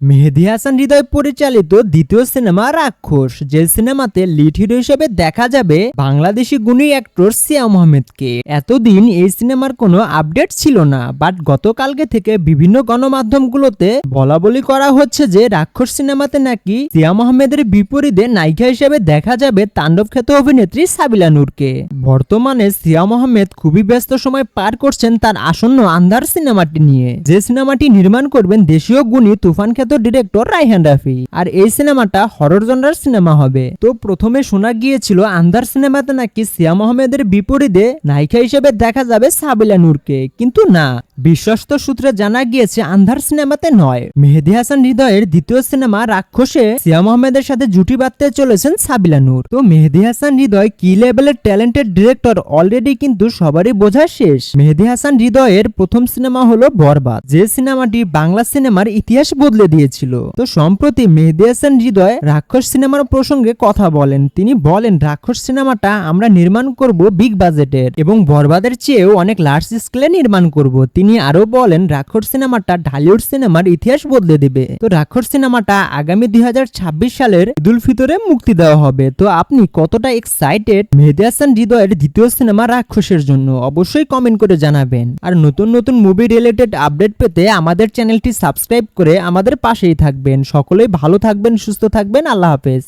মেহেদি হাসান হৃদয় পরিচালিত দ্বিতীয় সিনেমা রাক্ষস, যে সিনেমাতে লিড হিরো হিসেবে দেখা যাবে বাংলাদেশি গুণী অ্যাক্টর সিয়াম আহমেদকে এতদিন এই সিনেমার কোনো আপডেট ছিল না বাট গতকালকে থেকে বিভিন্ন গণমাধ্যমগুলোতে বলা বলি করা হচ্ছে যে রাক্ষস সিনেমাতে নাকি সিয়াম আহমেদের বিপরীতে নায়িকা হিসেবে দেখা যাবে তাণ্ডব খ্যাত অভিনেত্রী সাবিলা নূরকে। বর্তমানে সিয়াম আহমেদ খুবই ব্যস্ত সময় পার করছেন তার আসন্ন আন্ধার সিনেমাটি নিয়ে। যে সিনেমাটি নির্মাণ করবেন দেশীয় গুণী তুফান খ্যাত ডিরেক্টর রাইহান রাফি। আর এই সিনেমাটা হরর জনরার সিনেমা হবে। তো প্রথমে শোনা গিয়েছিল আন্ধার সিনেমাতে নাকি সিয়াম আহমেদের বিপরীতে নায়িকা হিসেবে দেখা যাবে সাবিলা নূরকে। কিন্তু না বিশ্বস্ত সূত্রে জানা গিয়েছে, আন্ধার সিনেমাতে নয়। মেহেদি হাসান হৃদয়ের দ্বিতীয় সিনেমা রাক্ষসে সিয়াম আহমেদের সাথে জুটি বাঁধতে চলেছেন সাবিলা নূর। তো মেহেদি হাসান হৃদয় কি লেভেলের ট্যালেন্টেড ডিরেক্টর অলরেডি কিন্তু সবারই বোঝা শেষ। মেহেদি হাসান হৃদয়ের প্রথম সিনেমা হলো বরবাদ, যে সিনেমাটি বাংলা সিনেমার ইতিহাস বদলে দিয়েছিল। তো সম্প্রতি মেহেদি হাসান হৃদয় রাক্ষস সিনেমার প্রসঙ্গে কথা বলেন। তিনি বলেন, রাক্ষস সিনেমাটা আমরা নির্মাণ করব বিগ বাজেটের এবং বরবাদের চেয়েও অনেক লার্জ স্কেলে নির্মাণ করব। তিনি আরও বলেন, রাক্ষস সিনেমাটা ঢালিউড সিনেমার ইতিহাস বদলে দিবে। তো রাক্ষস সিনেমাটা আগামী দুই সালের ঈদুল ফিতরে মুক্তি দেওয়া হবে। তো আপনি কতটা এক্সাইটেড মেহেদি হাসান হৃদয়ের দ্বিতীয় সিনেমা রাক্ষসের জন্য? অবশ্যই কমেন্ট করে জানাবেন। আর নতুন নতুন মুভি রিলেটেড আপডেট পেতে আমাদের চ্যানেলটি সাবস্ক্রাইব করে আমাদের পাশেই থাকবেন। সকলেই ভালো থাকবেন, সুস্থ থাকবেন। আল্লাহ হাফেজ।